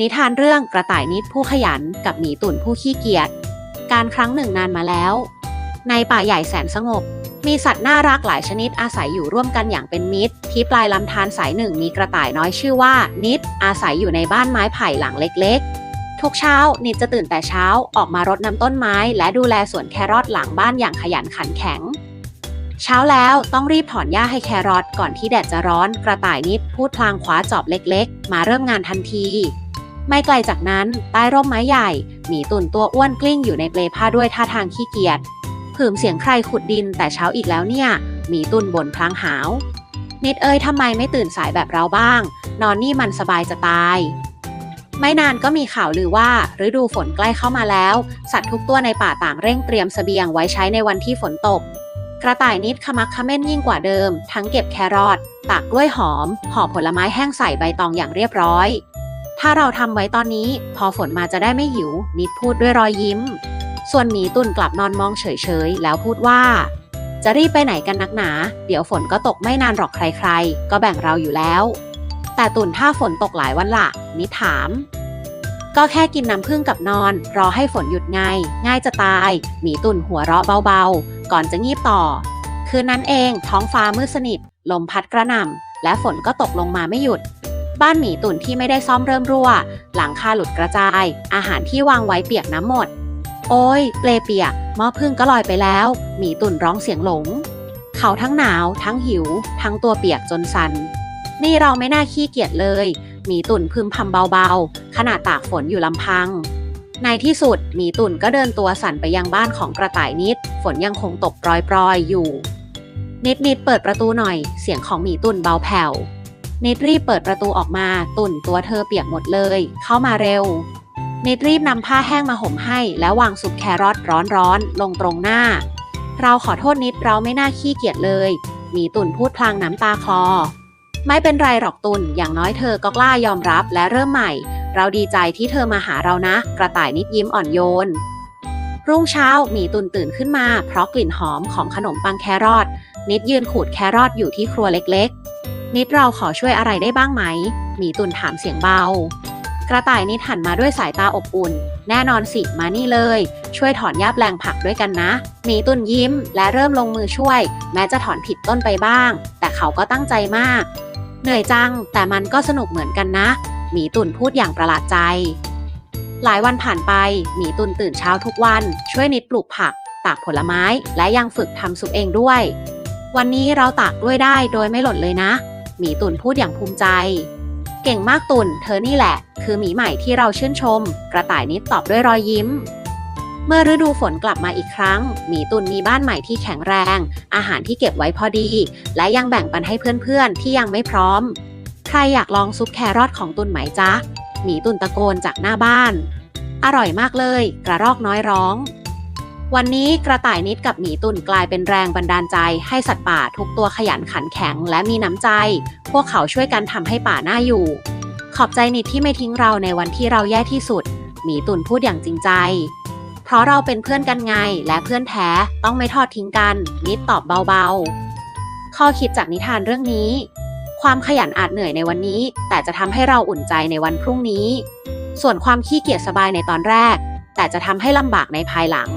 นิทานเรื่องกระต่ายนิดผู้ขยันกับหมีตุ่นผู้ขี้เกียจ การครั้งหนึ่งนานมาแล้ว ในป่าใหญ่แสนสงบ มีสัตว์น่ารักหลายชนิดอาศัยอยู่ร่วมกันอย่างเป็นมิตร ที่ปลายลำธารสายหนึ่งมีกระต่ายน้อยชื่อว่า นิด อาศัยอยู่ในบ้านไม้ไผ่หลังเล็กๆ ทุกเช้า นิดจะตื่นแต่เช้าออกมารดน้ำต้นไม้ และดูแลสวนแครอทหลังบ้านอย่างขยันขันแข็ง เช้าแล้วต้องรีบถอนหญ้าให้แครอทก่อนที่แดดจะร้อน กระต่ายนิดพูดพลางคว้าจอบเล็ก ๆ มาเริ่มงานทันที ไม่ไกลจากนั้นใต้ร่มไม้ใหญ่หมีตุ่นตัวอ้วนกลิ้งอยู่ในเปลผ้าด้วยท่าทางขี้เกียจผืมเสียงใครขุดดินแต่เช้าอีกแล้วเนี่ยหมีตุ่นบ่นพลางหาว นิดเอ้ยทำไมไม่ตื่นสายแบบเราบ้าง นอนนี่มันสบายจะตาย ไม่นานก็มีข่าวลือว่าฤดูฝนใกล้เข้ามาแล้ว สัตว์ทุกตัวในป่าต่างเร่งเตรียมสเสบียงไว้ใช้ในวันที่ฝนตก กระต่ายนิดขมักเขม้นยิ่งกว่าเดิม ทั้งเก็บแครอทตากกล้วยหอมห่อผลไม้แห้งใส่ใบตองอย่างเรียบร้อย ถ้าเราทำไว้ตอนนี้ พอฝนมาจะได้ไม่หิว นิดพูดด้วยรอยยิ้ม ส่วนหมีตุ่นกลับนอนมองเฉยๆ แล้วพูดว่า จะรีบไปไหนกันนักหนา เดี๋ยวฝนก็ตกไม่นานหรอกใครๆ ก็แบ่งเราอยู่แล้ว แต่ตุ่นถ้าฝนตกหลายวันละนิดถาม ก็แค่กินน้ำผึ้งกับนอน รอให้ฝนหยุดไง ง่ายจะตาย หมีตุ่นหัวเราะเบาๆ ก่อนจะงีบต่อ คืนนั้นเองท้องฟ้ามืดสนิท ลมพัดกระหน่ำและฝนก็ตกลงมาไม่หยุด บ้านหมีตุ่นที่ไม่ได้ซ่อมเริ่มรั่ว หลังคาหลุดกระจาย อาหารที่วางไว้เปียกน้ำหมด โอ้ยเปลเปียกหม้อพึ่งก็ลอยไปแล้ว หมีตุ่นร้องเสียงหลง เขาทั้งหนาว ทั้งหิว ทั้งตัวเปียกจนสัน นี่เราไม่น่าขี้เกียจเลย หมีตุ่นพึมพำเบาๆ ขณะตากฝนอยู่ลำพัง ในที่สุดหมีตุ่นก็เดินตัวสั่นไปยังบ้านของกระต่ายนิด ฝนยังคงตกปรอยๆอยู่ นิดนิดเปิดประตูหน่อย เสียงของหมีตุ่นเบาแผ่ว เนิดรีบเปิดประตูออกมา ตุ่นตัวเธอเปียกหมดเลย เข้ามาเร็ว เนิดรีบนำผ้าแห้งมาห่มให้ แล้ววางซุปแครอทร้อนๆลงตรงหน้า เราขอโทษนิดเราไม่น่าขี้เกียจเลยหมีตุ่นพูดพลางน้ำตาคลอ ไม่เป็นไรหรอกตุ่นอย่างน้อยเธอก็กล้ายอมรับและเริ่มใหม่ เราดีใจที่เธอมาหาเรานะ กระต่ายนิดยิ้มอ่อนโยน รุ่งเช้าหมีตุ่นตื่นขึ้นมา เพราะกลิ่นหอมของขนมปังแครอทนิดยืนขูดแครอทอยู่ที่ครัวเล็กๆ นิดเราขอช่วยอะไรได้บ้างไหม หมีตุนถามเสียงเบา กระต่ายนิดหันมาด้วยสายตาอบอุ่น แน่นอนสิ มานี่เลย ช่วยถอนหญ้าแปลงผักด้วยกันนะ หมีตุนยิ้ม และเริ่มลงมือช่วย แม้จะถอนผิดต้นไปบ้าง แต่เขาก็ตั้งใจมาก เหนื่อยจัง แต่มันก็สนุกเหมือนกันนะ หมีตุ่นพูดอย่างประหลาดใจ หลายวันผ่านไป หมีตุ่นตื่นเช้าทุกวัน ช่วยนิดปลูกผัก ตากผลไม้ และยังฝึกทำซุปเองด้วย วันนี้เราตากด้วยได้โดยไม่หล่นเลยนะ หมีตุ่นพูดอย่างภูมิใจ เก่งมากตุ่น เธอนี่แหละ คือหมีใหม่ที่เราชื่นชม กระต่ายนิดตอบด้วยรอยยิ้ม เมื่อฤดูฝนกลับมาอีกครั้ง หมีตุ่นมีบ้านใหม่ที่แข็งแรง อาหารที่เก็บไว้พอดี และยังแบ่งปันให้เพื่อนๆ ที่ยังไม่พร้อม ใครอยากลองซุปแครอทของตุนไหมจ๊ะ หมีตุนตะโกนจากหน้าบ้าน อร่อยมากเลย กระรอกน้อยร้อง วันนี้กระต่ายนิดกับหมีตุ่นกลายเป็นแรงบันดาลใจ ให้สัตว์ป่าทุกตัวขยันขันแข็งและมีน้ำใจ พวกเขาช่วยกันทำให้ป่าน่าอยู่ ขอบใจนิดที่ไม่ทิ้งเราในวันที่เราแย่ที่สุด หมีตุ่นพูดอย่างจริงใจ เพราะเราเป็นเพื่อนกันไง และเพื่อนแท้ต้องไม่ทอดทิ้งกัน นิดตอบเบาๆ ข้อคิดจากนิทานเรื่องนี้ ความขยันอาจเหนื่อยในวันนี้ แต่จะทำให้เราอุ่นใจในวันพรุ่งนี้ ส่วนความขี้เกียจสบายในตอนแรก แต่จะทำให้ลำบากในภายหลัง